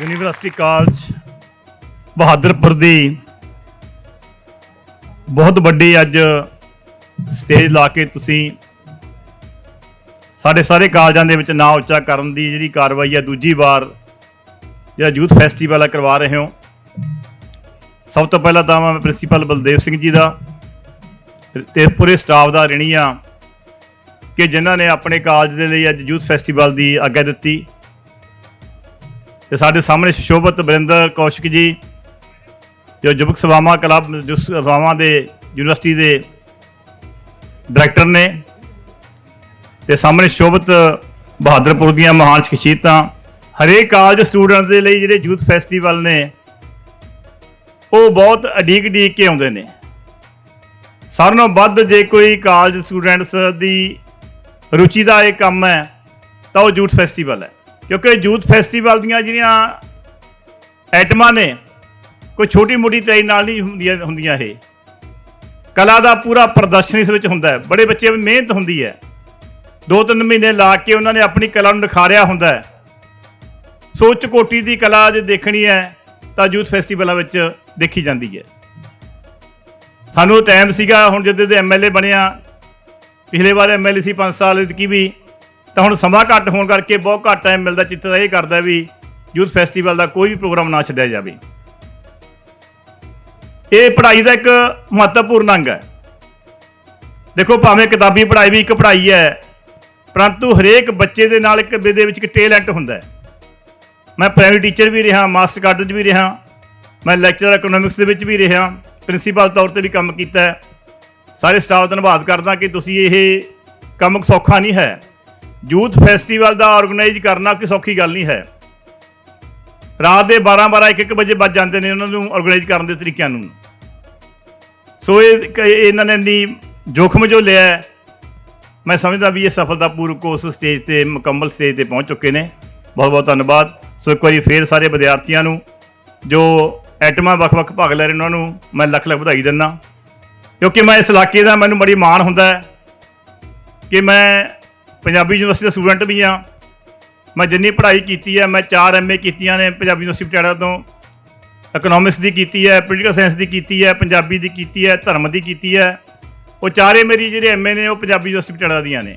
University college Bahadarpur ਦੀ ਬਹੁਤ ਵੱਡੀ ਅੱਜ ਸਟੇਜ ਲਾ ਕੇ ਤੁਸੀਂ ਸਾਡੇ ਸਾਰੇ ਕਾਲਜਾਂ ਦੇ ਵਿੱਚ ਨਾਂ ਉੱਚਾ ਕਰਨ ਦੀ ਜਿਹੜੀ ਕਾਰਵਾਈ ਹੈ ਦੂਜੀ ਵਾਰ ਜਿਹੜਾ ਯੂਥ ਫੈਸਟੀਵਲ ਹੈ ਕਰਵਾ ਰਹੇ ਹੋ। ਸਭ ਤੋਂ ਪਹਿਲਾਂ ਤਾਂ ਮੈਂ ਪ੍ਰਿੰਸੀਪਲ ਬਲਦੇਵ ਸਿੰਘ ਜੀ ਦਾ ਤੇ ਪੂਰੇ ਸਟਾਫ ਦਾ ਰਿਣੀ ਆ ਕਿ ਜਿਨ੍ਹਾਂ ਨੇ ਆਪਣੇ ਕਾਲਜ ਦੇ ਲਈ ਅੱਜ ਯੂਥ ਫੈਸਟੀਵਲ ਦੀ ਆਗਿਆ ਦਿੱਤੀ। ਤੇ ਸਾਡੇ ਸਾਹਮਣੇ ਸ਼ੋਭਤ ਬਰਿੰਦਰ ਕੌਸ਼ਿਕ ਜੀ ਜੋ ਯੁਵਕ ਸਭਾਵਾਂ ਕਲੱਬ, ਜੋ ਸਭਾਵਾਂ ਦੇ ਯੂਨੀਵਰਸਿਟੀ ਦੇ ਡਾਇਰੈਕਟਰ ਨੇ ਤੇ ਸਾਹਮਣੇ ਸ਼ੋਭਤ ਬਹਾਦਰਪੁਰ ਦੀਆਂ ਮਹਾਨ ਸ਼ਖਸੀਅਤਾਂ। ਹਰੇਕ ਕਾਲਜ ਸਟੂਡੈਂਟ ਦੇ ਲਈ ਜਿਹੜੇ ਯੂਥ ਫੈਸਟੀਵਲ ਨੇ, ਉਹ ਬਹੁਤ ਅਡੀਕ ਡੀਕ ਕੇ ਆਉਂਦੇ ਨੇ। ਸਾਰਿਆਂ ਨਾਲੋਂ ਵੱਧ ਜੇ ਕੋਈ ਕਾਲਜ ਸਟੂਡੈਂਟਸ ਦੀ ਰੁਚੀ ਦਾ ਇਹ ਕੰਮ ਹੈ, ਤਾਂ ਉਹ ਯੂਥ ਫੈਸਟੀਵਲ ਹੈ। ਕਿਉਂਕਿ ਯੂਥ ਫੈਸਟੀਵਲ ਦੀਆਂ ਜਿਹੜੀਆਂ ਐਟਮਾਂ ਨੇ, ਕੋਈ ਛੋਟੀ ਮੋਟੀ ਤਿਆਰੀ ਨਾਲ ਨਹੀਂ ਹੁੰਦੀਆਂ ਹੁੰਦੀਆਂ ਇਹ। ਕਲਾ ਦਾ ਪੂਰਾ ਪ੍ਰਦਰਸ਼ਨ ਇਸ ਵਿੱਚ ਹੁੰਦਾ ਹੈ। ਬੜੇ ਬੱਚੇ ਮਿਹਨਤ ਹੁੰਦੀ ਹੈ। ਦੋ ਤਿੰਨ ਮਹੀਨੇ ਲਾ ਕੇ ਉਹਨਾਂ ਨੇ ਆਪਣੀ ਕਲਾ ਨੂੰ ਨਿਖਾਰਿਆ ਹੁੰਦਾ ਹੈ। ਸੋ ਕੋਟੀ ਦੀ ਕਲਾ ਜੇ ਦੇਖਣੀ ਹੈ, ਤਾਂ ਯੂਥ ਫੈਸਟੀਵਲਾਂ ਵਿੱਚ ਦੇਖੀ ਜਾਂਦੀ ਹੈ। ਸਾਨੂੰ ਟਾਈਮ ਸੀਗਾ, ਹੁਣ ਜਦੋਂ ਦੇ ਐਮਐਲਏ ਬਣਿਆ, ਪਿਛਲੇ ਵਾਰ ਐਮਐਲਏ ਸੀ 5 ਸਾਲ ਕੀ ਵੀ ਤਾਂ ਹੁਣ ਸਮਾਂ ਘੱਟ ਹੋਣ ਕਰਕੇ ਬਹੁਤ ਘੱਟ ਟਾਈਮ ਮਿਲਦਾ ਚਿੱਤ ਇਹ ਕਰਦਾ ਵੀ ਯੂਥ ਫੈਸਟੀਵਲ ਦਾ ਕੋਈ ਵੀ ਪ੍ਰੋਗਰਾਮ ਨਾ ਛੱਡਿਆ ਜਾਵੇ। ਇਹ ਪੜ੍ਹਾਈ ਦਾ ਇੱਕ ਮਹੱਤਵਪੂਰਨ ਅੰਗ ਹੈ। ਦੇਖੋ ਭਾਵੇਂ ਕਿਤਾਬੀ ਪੜ੍ਹਾਈ ਵੀ ਇੱਕ ਪੜ੍ਹਾਈ ਹੈ, ਪਰੰਤੂ ਹਰੇਕ ਬੱਚੇ ਦੇ ਨਾਲ ਇੱਕ ਦੇ ਵਿੱਚ ਇੱਕ ਟੈਲੈਂਟ ਹੁੰਦਾ ਹੈ। ਮੈਂ ਪ੍ਰਾਇਮਰੀ ਟੀਚਰ ਵੀ ਰਿਹਾ ਮਾਸਟਰ ਕਾਡਰ 'ਚ ਵੀ ਰਿਹਾ, ਮੈਂ ਲੈਕਚਰ ਇਕਨੋਮਿਕਸ ਦੇ ਵਿੱਚ ਵੀ ਰਿਹਾ ਪ੍ਰਿੰਸੀਪਲ ਤੌਰ ਤੇ ਵੀ ਕੰਮ ਕੀਤਾ ਸਾਰੇ ਸਟਾਫ ਦਾ ਧੰਨਵਾਦ ਕਰਦਾ ਕਿ ਤੁਸੀਂ ਇਹ ਕੰਮ ਸੌਖਾ ਨਹੀਂ ਹੈ। ਯੂਥ ਫੈਸਟੀਵਲ ਦਾ ਆਰਗੇਨਾਈਜ਼ ਕਰਨਾ ਕੋਈ ਸੌਖੀ ਗੱਲ ਨਹੀਂ ਹੈ। ਰਾਤ ਦੇ 12 12 1 1 ਵਜੇ ਵੱਜ ਜਾਂਦੇ ਨੇ ਉਹਨਾਂ ਨੂੰ ਆਰਗੇਨਾਈਜ਼ ਕਰਨ ਦੇ ਤਰੀਕਿਆਂ ਨੂੰ। ਸੋ ਇਹ ਇਹਨਾਂ ਨੇ ਇੰਨੀ ਜੋਖਮ ਜੋ ਲਿਆ ਮੈਂ ਸਮਝਦਾ ਵੀ ਇਹ ਸਫਲਤਾਪੂਰਵਕ ਉਸ ਸਟੇਜ ਤੇ, ਮੁਕੰਮਲ ਸਟੇਜ ਤੇ ਪਹੁੰਚ ਚੁੱਕੇ ਨੇ। ਬਹੁਤ ਬਹੁਤ ਧੰਨਵਾਦ। ਸੋ ਇੱਕ ਵਾਰੀ ਫੇਰ ਸਾਰੇ ਵਿਦਿਆਰਥੀਆਂ ਨੂੰ, ਜੋ ਐਟਮਾਂ ਵੱਖ-ਵੱਖ ਭਾਗ ਲੈ ਰਹੇ ਉਹਨਾਂ ਨੂੰ ਮੈਂ ਲੱਖ ਲੱਖ ਵਧਾਈ ਦਿੰਦਾ। ਕਿਉਂਕਿ ਮੈਂ ਇਸ ਇਲਾਕੇ ਦਾ, ਮੈਨੂੰ ਬੜੀ ਮਾਣ ਹੁੰਦਾ ਹੈ ਕਿ ਮੈਂ ਪੰਜਾਬੀ ਯੂਨੀਵਰਸਿਟੀ ਦਾ ਸਟੂਡੈਂਟ ਵੀ ਹਾਂ ਮੈਂ ਜਿੰਨੀ ਪੜ੍ਹਾਈ ਕੀਤੀ ਹੈ, ਮੈਂ 4 ਐਮਏ ਕੀਤੀਆਂ ਨੇ ਪੰਜਾਬੀ ਯੂਨੀਵਰਸਿਟੀ ਪਟਿਆਲਾ ਤੋਂ। ਇਕਨੋਮਿਕਸ ਦੀ ਕੀਤੀ ਹੈ ਪੋਲੀਟੀਕਲ ਸਾਇੰਸ ਦੀ ਕੀਤੀ ਹੈ, ਪੰਜਾਬੀ ਦੀ ਕੀਤੀ ਹੈ, ਧਰਮ ਦੀ ਕੀਤੀ ਹੈ। ਉਹ ਚਾਰੇ ਮੇਰੀ ਜਿਹੜੇ ਐਮਏ ਨੇ, ਉਹ ਪੰਜਾਬੀ ਯੂਨੀਵਰਸਿਟੀ ਪਟਿਆਲਾ ਦੀਆਂ ਨੇ।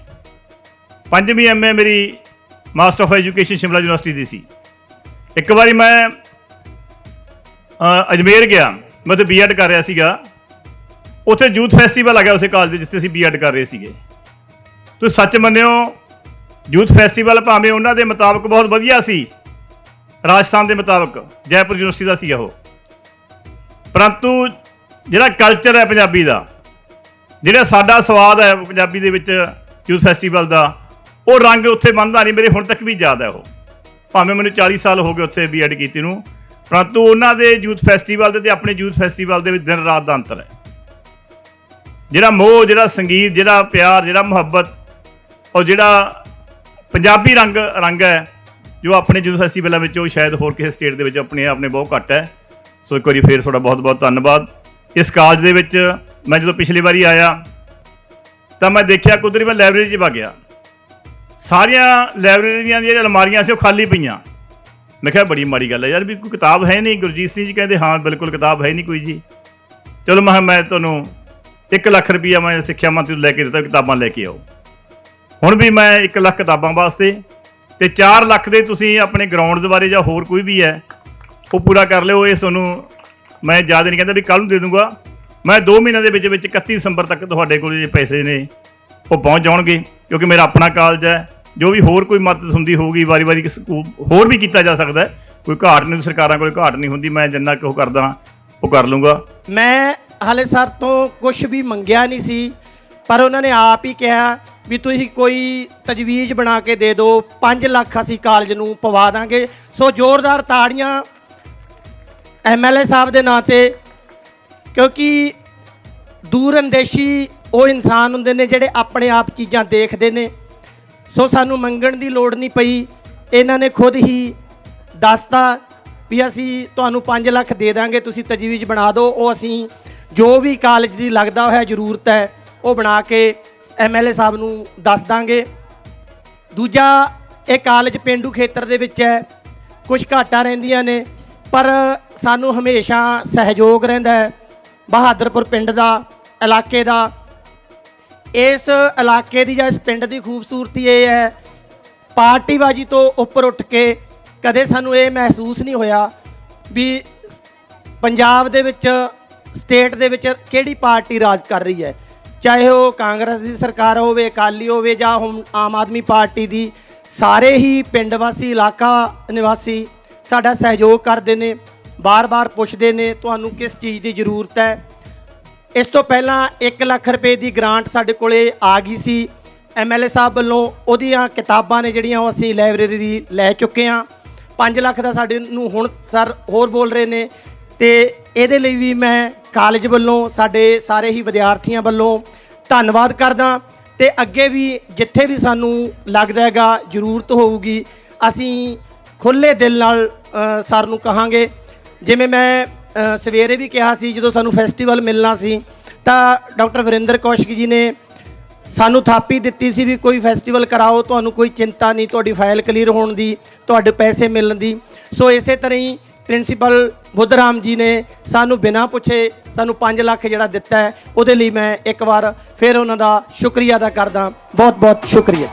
ਪੰਜਵੀਂ ਐਮਏ ਮੇਰੀ master of education Shimla university ਦੀ ਸੀ। ਇੱਕ ਵਾਰੀ ਮੈਂ ਅਜਮੇਰ ਗਿਆ। ਮੈਂ ਤੇ ਬੀਐਡ ਕਰ ਰਿਹਾ ਸੀਗਾ। ਉੱਥੇ ਯੂਥ ਫੈਸਟੀਵਲ ਆ ਗਿਆ ਉਸੇ ਕਾਲਜ ਦੇ, ਜਿੱਥੇ ਅਸੀਂ ਬੀਐਡ ਕਰ ਰਹੇ ਸੀਗੇ। ਤੁਸੀਂ ਸੱਚ ਮੰਨਿਓ, ਯੂਥ ਫੈਸਟੀਵਲ ਭਾਵੇਂ ਉਹਨਾਂ ਦੇ ਮੁਤਾਬਕ ਬਹੁਤ ਵਧੀਆ ਸੀ, ਰਾਜਸਥਾਨ ਦੇ ਮੁਤਾਬਕ, ਜੈਪੁਰ ਯੂਨੀਵਰਸਿਟੀ ਦਾ ਸੀ ਉਹ। ਪਰੰਤੂ ਜਿਹੜਾ ਕਲਚਰ ਹੈ ਪੰਜਾਬੀ ਦਾ, ਜਿਹੜਾ ਸਾਡਾ ਸਵਾਦ ਹੈ ਪੰਜਾਬੀ ਦੇ ਵਿੱਚ ਯੂਥ ਫੈਸਟੀਵਲ ਦਾ, ਉਹ ਰੰਗ ਉੱਥੇ ਬੰਦਾ ਨਹੀਂ, ਮੇਰੇ ਹੁਣ ਤੱਕ ਵੀ ਯਾਦ ਹੈ ਉਹ। ਭਾਵੇਂ ਮੈਨੂੰ 40 ਸਾਲ ਹੋ ਗਏ ਉੱਥੇ ਬੀਐਡ ਕੀਤੀ ਨੂੰ, ਪਰੰਤੂ ਉਹਨਾਂ ਦੇ ਯੂਥ ਫੈਸਟੀਵਲ ਦੇ ਤੇ ਆਪਣੇ ਯੂਥ ਫੈਸਟੀਵਲ ਦੇ ਵਿੱਚ ਦਿਨ ਰਾਤ ਦਾ ਅੰਤਰ ਹੈ। ਜਿਹੜਾ ਮੋਹ, ਜਿਹੜਾ ਸੰਗੀਤ, ਜਿਹੜਾ ਪਿਆਰ, ਜਿਹੜਾ ਮੁਹੱਬਤ ਔਰ ਜਿਹੜਾ ਪੰਜਾਬੀ ਰੰਗ ਰੰਗ ਹੈ, ਜੋ ਆਪਣੇ ਯੂਥ ਫੈਸਟੀਵਲਾਂ ਵਿੱਚ, ਉਹ ਸ਼ਾਇਦ ਹੋਰ ਕਿਸੇ ਸਟੇਟ ਦੇ ਵਿੱਚ ਆਪਣੇ ਆਪਣੇ ਬਹੁਤ ਘੱਟ ਹੈ। ਸੋ ਇੱਕ ਵਾਰੀ ਫੇਰ ਤੁਹਾਡਾ ਬਹੁਤ ਬਹੁਤ ਧੰਨਵਾਦ। ਇਸ ਕਾਲਜ ਦੇ ਵਿੱਚ ਮੈਂ ਜਦੋਂ ਪਿਛਲੀ ਵਾਰੀ ਆਇਆ, ਤਾਂ ਮੈਂ ਦੇਖਿਆ ਕੁਦਰੀ ਮੈਂ ਲਾਇਬ੍ਰੇਰੀ 'ਚ ਵਗ ਗਿਆ। ਸਾਰੀਆਂ ਲਾਇਬ੍ਰੇਰੀਆਂ ਦੀਆਂ ਜਿਹੜੀਆਂ ਅਲਮਾਰੀਆਂ ਸੀ, ਉਹ ਖਾਲੀ ਪਈਆਂ। ਮੈਂ ਕਿਹਾ, ਬੜੀ ਮਾੜੀ ਗੱਲ ਹੈ ਯਾਰ, ਵੀ ਕੋਈ ਕਿਤਾਬ ਹੈ ਨਹੀਂ। ਗੁਰਜੀਤ ਸਿੰਘ ਜੀ ਕਹਿੰਦੇ, ਹਾਂ, ਬਿਲਕੁਲ ਕਿਤਾਬ ਹੈ ਨਹੀਂ ਕੋਈ ਜੀ। ਚਲੋ, ਮੈਂ ਕਿਹਾ, ਮੈਂ ਤੁਹਾਨੂੰ 1 ਲੱਖ ਰੁਪਇਆ ਮੈਂ ਸਿੱਖਿਆ ਮੰਤਰੀ ਨੂੰ ਲੈ ਕੇ ਦਿੱਤਾ, ਕਿਤਾਬਾਂ ਲੈ ਕੇ ਆਓ। ਹੁਣ ਵੀ ਮੈਂ 1 ਲੱਖ ਕਿਤਾਬਾਂ ਵਾਸਤੇ ਤੇ 4 ਲੱਖ ਦੇ ਤੁਸੀਂ ਆਪਣੇ ਗਰਾਊਂਡਸ ਬਾਰੇ ਜਾਂ ਹੋਰ ਕੋਈ ਵੀ ਹੈ, ਉਹ ਪੂਰਾ ਕਰ ਲਿਓ। ਇਹ ਤੁਹਾਨੂੰ ਮੈਂ ਜ਼ਿਆਦਾ ਨਹੀਂ ਕਹਿੰਦਾ ਵੀ ਕੱਲ ਨੂੰ ਦੇ ਦੂੰਗਾ। ਮੈਂ 2 ਮਹੀਨਿਆਂ ਦੇ ਵਿੱਚ ਵਿੱਚ 31 ਦਸੰਬਰ ਤੱਕ ਤੁਹਾਡੇ ਕੋਲ ਜੇ ਪੈਸੇ ਨੇ, ਉਹ ਪਹੁੰਚ ਜਾਣਗੇ। ਕਿਉਂਕਿ ਮੇਰਾ ਆਪਣਾ ਕਾਲਜ ਹੈ, ਜੋ ਵੀ ਹੋਰ ਕੋਈ ਮਦਦ ਹੁੰਦੀ ਹੋਊਗੀ, ਵਾਰੀ-ਵਾਰੀ ਕਿਸ- ਹੋਰ ਵੀ ਕੀਤਾ ਜਾ ਸਕਦਾ ਹੈ। ਕੋਈ ਘਾਟ ਨਹੀਂ, ਸਰਕਾਰਾਂ ਕੋਲ ਘਾਟ ਨਹੀਂ ਹੁੰਦੀ, ਮੈਂ ਜਿੰਨਾ ਕੁ ਉਹ ਕਰਦਾ, ਉਹ ਕਰ ਲੂੰਗਾ। ਮੈਂ ਹਾਲੇ ਸਰ ਤੋਂ ਕੁਝ ਵੀ ਮੰਗਿਆ ਨਹੀਂ ਸੀ, ਪਰ ਉਹਨਾਂ ਨੇ ਆਪ ਹੀ ਕਿਹਾ ਵੀ ਤੁਸੀਂ ਕੋਈ ਤਜਵੀਜ਼ ਬਣਾ ਕੇ ਦੇ ਦਿਓ 5 ਲੱਖ ਅਸੀਂ ਕਾਲਜ ਨੂੰ ਪਵਾ ਦਾਂਗੇ। ਸੋ ਜ਼ੋਰਦਾਰ ਤਾੜੀਆਂ ਐਮਐਲਏ ਸਾਹਿਬ ਦੇ ਨਾਂ ਤੇ, ਕਿਉਂਕਿ ਦੂਰ ਅੰਦੇਸ਼ੀ ਉਹ ਇਨਸਾਨ ਹੁੰਦੇ ਨੇ ਜਿਹੜੇ ਆਪਣੇ ਆਪ ਚੀਜ਼ਾਂ ਦੇਖਦੇ ਨੇ। ਸੋ ਸਾਨੂੰ ਮੰਗਣ ਦੀ ਲੋੜ ਨਹੀਂ ਪਈ। ਇਹਨਾਂ ਨੇ ਖੁਦ ਹੀ ਦੱਸਤਾ ਵੀ ਅਸੀਂ ਤੁਹਾਨੂੰ 5 ਲੱਖ ਦੇ ਦਾਂਗੇ, ਤੁਸੀਂ ਤਜਵੀਜ਼ ਬਣਾ ਦਿਓ। ਉਹ ਅਸੀਂ ਜੋ ਵੀ ਕਾਲਜ ਦੀ ਲੱਗਦਾ ਹੋਇਆ ਜ਼ਰੂਰਤ ਹੈ, ਉਹ ਬਣਾ ਕੇ ਐਮਐਲਏ ਸਾਹਿਬ ਨੂੰ ਦੱਸ ਦਾਂਗੇ। ਦੂਜਾ, ਇਹ ਕਾਲਜ ਪਿੰਡੂ ਖੇਤਰ ਦੇ ਵਿੱਚ ਹੈ। ਕੁਝ ਘਾਟਾਂ ਰਹਿੰਦੀਆਂ ਨੇ, ਪਰ ਸਾਨੂੰ ਹਮੇਸ਼ਾ ਸਹਿਯੋਗ ਰਹਿੰਦਾ ਹੈ। ਬਹਾਦਰਪੁਰ ਪਿੰਡ ਦਾ, ਇਲਾਕੇ ਦਾ। ਇਸ ਇਲਾਕੇ ਦੀ ਜਾਂ ਇਸ ਪਿੰਡ ਦੀ ਖੂਬਸੂਰਤੀ ਇਹ ਹੈ, ਪਾਰਟੀਬਾਜੀ ਤੋਂ ਉੱਪਰ ਉੱਠ ਕੇ ਕਦੇ ਸਾਨੂੰ ਇਹ ਮਹਿਸੂਸ ਨਹੀਂ ਹੋਇਆ ਵੀ ਪੰਜਾਬ ਦੇ ਵਿੱਚ, ਸਟੇਟ ਦੇ ਵਿੱਚ ਕਿਹੜੀ ਪਾਰਟੀ ਰਾਜ ਕਰ ਰਹੀ ਹੈ। ਚਾਹੇ ਉਹ ਕਾਂਗਰਸ ਦੀ ਸਰਕਾਰ ਹੋਵੇ, ਅਕਾਲੀ ਹੋਵੇ ਜਾਂ ਹੁਣ ਆਮ ਆਦਮੀ ਪਾਰਟੀ ਦੀ, ਸਾਰੇ ਹੀ ਪਿੰਡ ਵਾਸੀ, ਇਲਾਕਾ ਨਿਵਾਸੀ ਸਾਡਾ ਸਹਿਯੋਗ ਕਰਦੇ ਨੇ, ਬਾਰ-ਬਾਰ ਪੁੱਛਦੇ ਨੇ ਤੁਹਾਨੂੰ ਕਿਸ ਚੀਜ਼ ਦੀ ਜ਼ਰੂਰਤ ਹੈ। ਇਸ ਤੋਂ ਪਹਿਲਾਂ 1 ਲੱਖ ਰੁਪਏ ਦੀ ਗ੍ਰਾਂਟ ਸਾਡੇ ਕੋਲੇ ਆ ਗਈ ਸੀ। ਐਮਐਲਏ ਸਾਹਿਬ ਵੱਲੋਂ ਉਹਦੀਆਂ ਕਿਤਾਬਾਂ ਨੇ ਜਿਹੜੀਆਂ ਉਹ ਅਸੀਂ ਲਾਇਬ੍ਰੇਰੀ ਦੀ ਲੈ ਚੁੱਕੇ ਹਾਂ। 5 ਲੱਖ ਦਾ ਸਾਡੇ ਨੂੰ ਹੁਣ ਸਰ ਹੋਰ ਬੋਲ ਰਹੇ ਨੇ ਤੇ ਇਹਦੇ ਲਈ ਵੀ ਮੈਂ ਕਾਲਜ ਵੱਲੋਂ ਸਾਡੇ ਸਾਰੇ ਹੀ ਵਿਦਿਆਰਥੀਆਂ ਵੱਲੋਂ ਧੰਨਵਾਦ ਕਰਦਾ ਤੇ ਅੱਗੇ ਵੀ ਜਿੱਥੇ ਵੀ ਸਾਨੂੰ ਲੱਗਦਾ ਹੈਗਾ ਜ਼ਰੂਰਤ ਹੋਊਗੀ ਅਸੀਂ ਖੁੱਲੇ ਦਿਲ ਨਾਲ ਅ, ਸਰ ਨੂੰ ਕਹਾਂਗੇ। ਜਿਵੇਂ ਮੈਂ ਅ, ਸਵੇਰੇ ਵੀ ਕਿਹਾ ਸੀ ਜਦੋਂ ਸਾਨੂੰ ਫੈਸਟੀਵਲ ਮਿਲਣਾ ਸੀ ਤਾਂ ਡਾਕਟਰ ਵਰਿੰਦਰ ਕੌਸ਼ਿਕ ਜੀ ਨੇ ਸਾਨੂੰ ਥਾਪੀ ਦਿੱਤੀ ਸੀ ਵੀ ਕੋਈ ਫੈਸਟੀਵਲ ਕਰਾਓ ਤੁਹਾਨੂੰ ਕੋਈ ਚਿੰਤਾ ਨਹੀਂ ਤੁਹਾਡੀ ਫਾਈਲ ਕਲੀਅਰ ਹੋਣ ਦੀ ਤੁਹਾਡੇ ਪੈਸੇ ਮਿਲਣ ਦੀ। ਸੋ ਇਸੇ ਤਰ੍ਹਾਂ ਹੀ ਪ੍ਰਿੰਸੀਪਲ ਬੁੱਧਰਾਮ ਜੀ ਨੇ ਸਾਨੂੰ ਬਿਨਾਂ ਪੁੱਛੇ ਸਾਨੂੰ 5 ਲੱਖ ਜਿਹੜਾ ਦਿੱਤਾ ਹੈ, ਉਹਦੇ ਲਈ ਮੈਂ ਇੱਕ ਵਾਰ ਫਿਰ ਉਹਨਾਂ ਦਾ ਸ਼ੁਕਰੀਆ ਅਦਾ ਕਰਦਾ। ਬਹੁਤ ਬਹੁਤ ਸ਼ੁਕਰੀਆ।